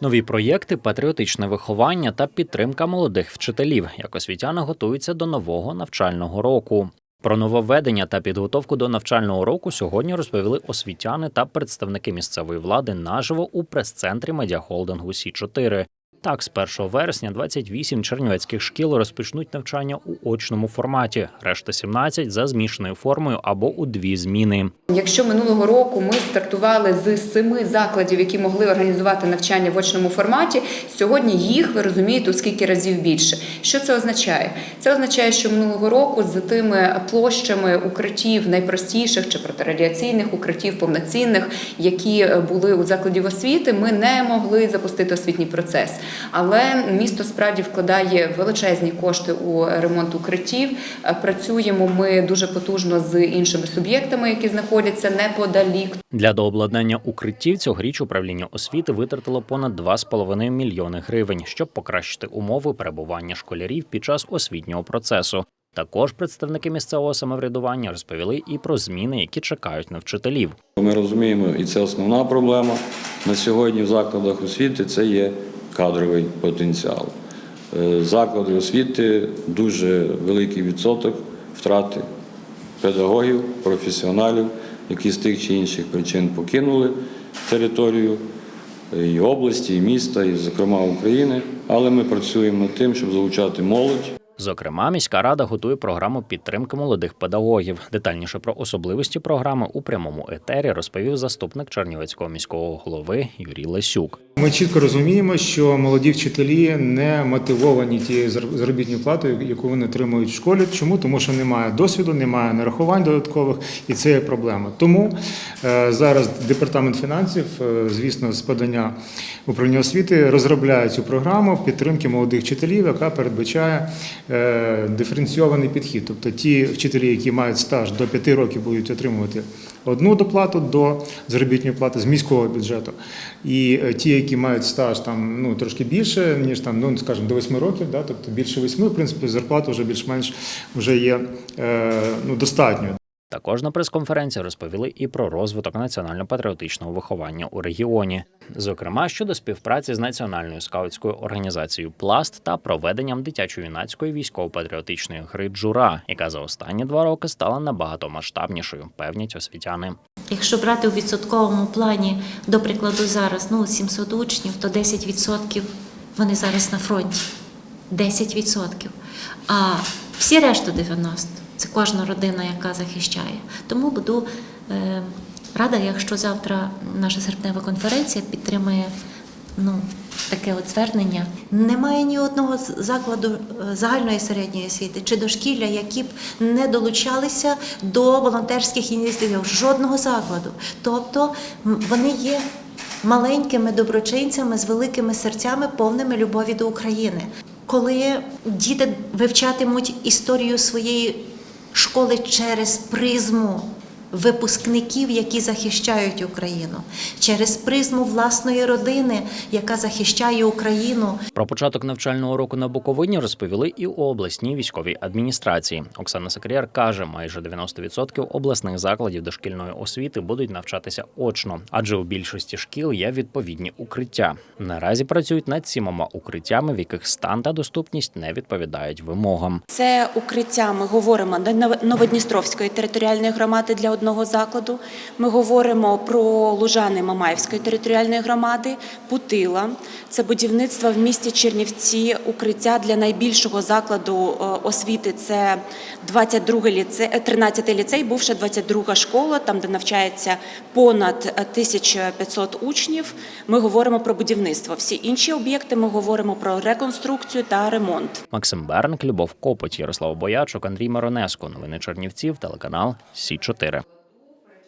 Нові проєкти, патріотичне виховання та підтримка молодих вчителів, як освітяни готуються до нового навчального року. Про нововведення та підготовку до навчального року сьогодні розповіли освітяни та представники місцевої влади наживо у прес-центрі медіахолдингу Сі 4 Так, з 1 вересня 28 чернівецьких шкіл розпочнуть навчання у очному форматі, решта 17 за змішаною формою або у дві зміни. Якщо минулого року ми стартували з семи закладів, які могли організувати навчання в очному форматі, сьогодні їх ви розумієте у скільки разів більше. Що це означає? Це означає, що минулого року з тими площами укриттів найпростіших чи протирадіаційних укриттів повноцінних, які були у закладів освіти, ми не могли запустити освітній процес. Але місто справді вкладає величезні кошти у ремонт укриттів. Е, Працюємо ми дуже потужно з іншими суб'єктами, які знаходяться неподалік. Для дообладнання укриттів цьогоріч управління освіти витратило понад 2,5 мільйони гривень, щоб покращити умови перебування школярів під час освітнього процесу. Також представники місцевого самоврядування розповіли і про зміни, які чекають на вчителів. Ми розуміємо, і це основна проблема на сьогодні в закладах освіти це є кадровий потенціал. Е, Заклади освіти дуже великий відсоток втрати педагогів, професіоналів, які з тих чи інших причин покинули територію і області, і міста, і, зокрема, України. Але ми працюємо над тим, щоб залучати молодь. Зокрема, міська рада готує програму підтримки молодих педагогів. Детальніше про особливості програми у прямому етері розповів заступник Чернівецького міського голови Юрій Лесюк. Ми чітко розуміємо, що молоді вчителі не мотивовані тією зар- заробітною платою, яку вони отримують в школі. Чому? Тому що немає досвіду, немає нарахувань додаткових, і це є проблема. Тому е, зараз департамент фінансів, е, звісно, з подання управління освіти розробляє цю програму підтримки молодих вчителів, яка передбачає е, диференційований підхід. Тобто ті вчителі, які мають стаж до 5 років, будуть отримувати одну доплату до заробітної плати з міського бюджету. І ті, які мають стаж там ну трошки більше, ніж там, ну скажімо, до 8 років, да, тобто більше 8, в принципі, зарплата вже більш-менш вже є е, ну, достатньою. Також на прес-конференції розповіли і про розвиток національно-патріотичного виховання у регіоні, зокрема щодо співпраці з національною скаутською організацією Пласт та проведенням дитячо-юнацької військово-патріотичної гри Джура, яка за останні два роки стала набагато масштабнішою, певнять освітяни. Якщо брати у відсотковому плані, до прикладу, зараз ну 700 учнів, то 10% вони зараз на фронті. 10%. А всі решту 90 це кожна родина, яка захищає. Тому буду е, рада, якщо завтра наша серпнева конференція підтримує ну, таке от звернення. Немає ні одного закладу е, загальної середньої освіти чи дошкілля, які б не долучалися до волонтерських ініціатив. Жодного закладу. Тобто вони є маленькими доброчинцями з великими серцями, повними любові до України. Коли діти вивчатимуть історію своєї школи через призму випускників, які захищають Україну, через призму власної родини, яка захищає Україну, Про початок навчального року на Буковині розповіли і у обласній військовій адміністрації. Оксана Секряр каже, майже 90% обласних закладів дошкільної освіти будуть навчатися очно, адже у більшості шкіл є відповідні укриття. Наразі працюють над сімома укриттями, в яких стан та доступність не відповідають вимогам. Це укриття. Ми говоримо до Новодністровської територіальної громади для одного закладу. Ми говоримо про Лужани Мамаївської територіальної громади, Путила. Це будівництво в місті Чернівці, укриття для найбільшого закладу е, освіти. Це 22 ліцей, 13 ліцей, бувша 22 школа, там де навчається понад е, 1500 учнів. Ми говоримо про будівництво. Всі інші об'єкти ми говоримо про реконструкцію та ремонт. Максим Берник, Любов Копоть, Ярослав Боячук, Андрій Маронеско. Новини Чернівців, телеканал Сі 4